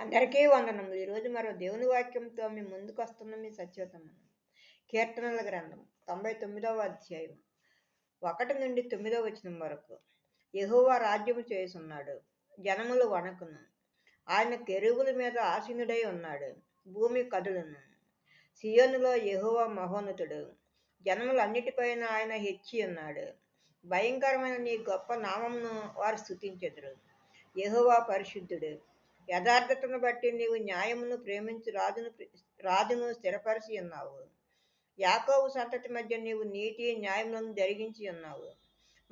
అందరికీ వందనములు. ఈరోజు మరో దేవుని వాక్యంతో మీ ముందుకు వస్తున్న మీ సత్యోతమ్మ కీర్తనల గ్రంథం తొంభై తొమ్మిదవ అధ్యాయం ఒకటి నుండి తొమ్మిదవ వచనం వరకు. యహోవా రాజ్యము చేసున్నాడు జనములు వణకును. ఆయన కెరువుల మీద ఆసీనుడై ఉన్నాడు భూమి కదులును. సియోనులో యహోవా మహోన్నతుడు జనములన్నిటిపైన ఆయన హెచ్చి ఉన్నాడు. భయంకరమైన నీ గొప్ప నామమును వారు స్థుతించెదరు యహోవా పరిశుద్ధుడు యథార్థతను బట్టి నీవు న్యాయమును ప్రేమించి రాజును రాజును స్థిరపరిచి ఉన్నావు. యాకోవు సంతతి మధ్య నీవు నీతి న్యాయములను జరిగించి ఉన్నావు.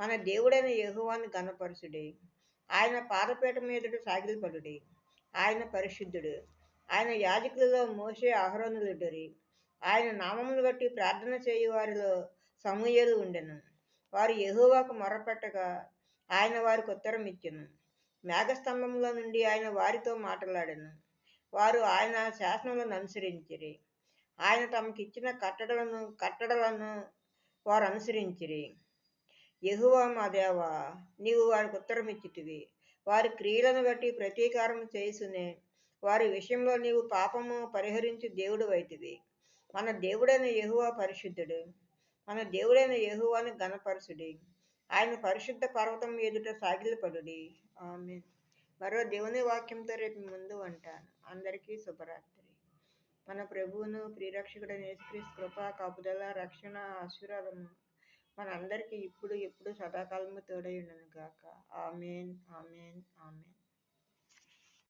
మన దేవుడైన యహువాన్ని గణపరుచుడి ఆయన పాదపీఠ మీదుడు సాగిలపడుడి. ఆయన పరిశుద్ధుడు. ఆయన యాజకులలో మోసే ఆహ్వానులుడరి ఆయన నామమును బట్టి ప్రార్థన చేయు వారిలో సమూహలు ఉండెను. వారు యహువాకు మొరపెట్టగా ఆయన వారికి ఉత్తరం ఇచ్చెను మేఘస్తంభంలో నుండి ఆయన వారితో మాట్లాడను. వారు ఆయన శాసనములను అనుసరించిరి. ఆయన తమకిచ్చిన కట్టడలను కట్టడలను వారు అనుసరించిరి యహువా మా దేవా నీవు వారికి ఉత్తరం ఇచ్చిటివి వారి క్రియలను బట్టి ప్రతీకారం చేసునే వారి విషయంలో నీవు పాపము పరిహరించి దేవుడు వైతివి మన దేవుడైన యహువా పరిశుద్ధుడు. మన దేవుడైన యహువాని గణపరుషుడి ఆయన పరిశుద్ధ పర్వతం ఎదుట సాగిలపడుడి. ఆమె మరో దేవుని వాక్యంతో రేపు ముందు అంటాను అందరికీ శుభరాత్రి. మన ప్రభువును ప్రియరక్షకుడు నేసుక్రీస్ కృప కాపుదల రక్షణ ఆశీర్వాదము మనందరికీ ఇప్పుడు ఎప్పుడు సదాకాలము తోడై ఉండను గాక. Amen amen amen.